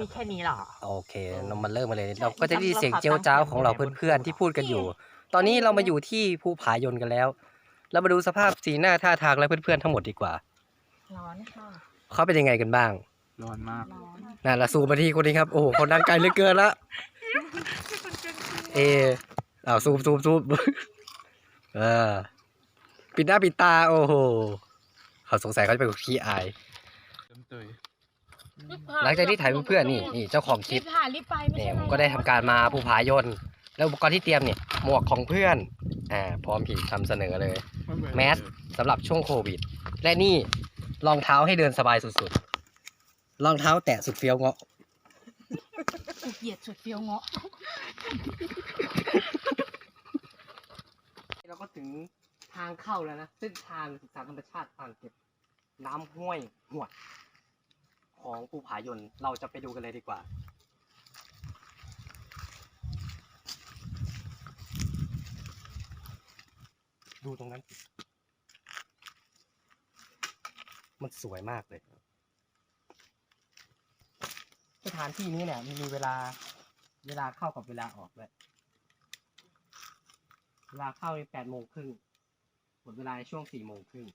มีแค่นี้เหรอ โอเคเรามาเริ่มมาเลย เราก็จะได้ยินเสียงเจียวจ้าวของเราเพื่อนๆที่พูดกันอยู่ ตอนนี้เรามาอยู่ที่ภูผายนกันแล้ว เรามาดูสภาพสีหน้าท่าทางและเพื่อนๆทั้งหมดดีกว่า ร้อนค่ะเขาเป็นยังไงกันบ้างร้อนมากร้อนน่าละซูมมาที่คนนี้ครับ โอ้โหเขาดังไกลเหลือเกินละ เออเอาซูมซูมซูมเออ ปิดหน้าปิดตา โอ้โหเขาสงสัยเขาจะเป็นคนขี้อายเริ่มเตย หลังจากที่ถ่ายเพื่อนๆนี่นี่เจ้าของคลิรีปบผ่านรีบไปไม่เนี่ยใช่ผมก็ได้ทำการมาภูผายนแล้วอุปกรณ์ที่เตรียมเนี่ยหมวกของเพื่อนอ่าพร้อมที่ทำเสนอเลย แมสสำหรับช่วงโควิด และนี่รองเท้าให้เดินสบายสุดๆรองเท้าแตะสุดเฟี้ยวเงาะกูเกลียดสุดเฟี้ยวเงาะเราก็ถึงทางเข้าแล้วนะเส้นทางศึกษาธรรมชาติอ่างเก็บน้ำห้วยหวด ของภูผายนเราจะไปดูกันเลยดีกว่า ดูตรงนั้นสิมันสวยมากเลย สถานที่นี้เนี่ยมันมีเวลาเวลาเข้ากับเวลาออกเลยเวลาเข้าแปดโมงครึ่งหมดเวลาในช่วงสี่โมงครึ่ง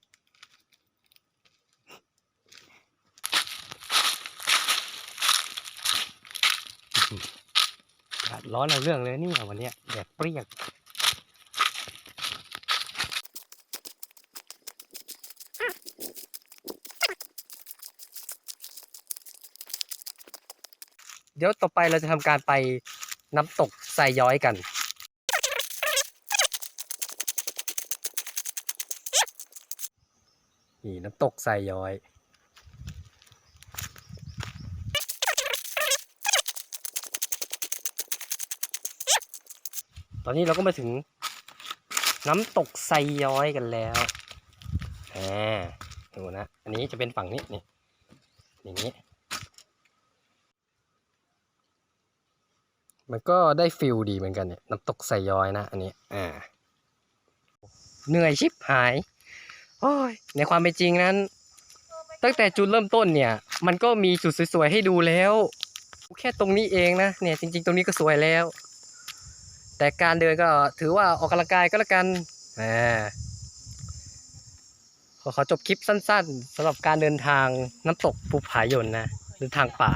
อากาศร้อนเอาเรื่องเลยนี่วันนี้แดดเปรี้ยงเดี๋ยวต่อไปเราจะทำการไปน้ำตกไซย้อยกันนี่น้ำตกไซย้อย ตอนนี้เราก็มาถึงน้ำตกไซย้อยกันแล้วอ่าดูนะ อันนี้จะเป็นฝั่งนี้นี่อย่างนี้ มันก็ได้ฟิลดีเหมือนกันเนี่ยน้ำตกไซย้อยนะ อันนี้อ่าเหนื่อยชิบหายโอ้ยในความเป็นจริงนั้น ตั้งแต่จุดเริ่มต้นเนี่ย มันก็มีจุดสวยๆให้ดูแล้ว แค่ตรงนี้เองนะเนี่ยจริง ๆ ตรงนี้ก็สวยแล้ว แต่การเดินก็ถือว่าออกกำลังกายก็แล้วกันอ่าขอขอจบคลิปสั้นๆสำหรับการเดินทางน้ำตกภูผายนนะเดินทางป่า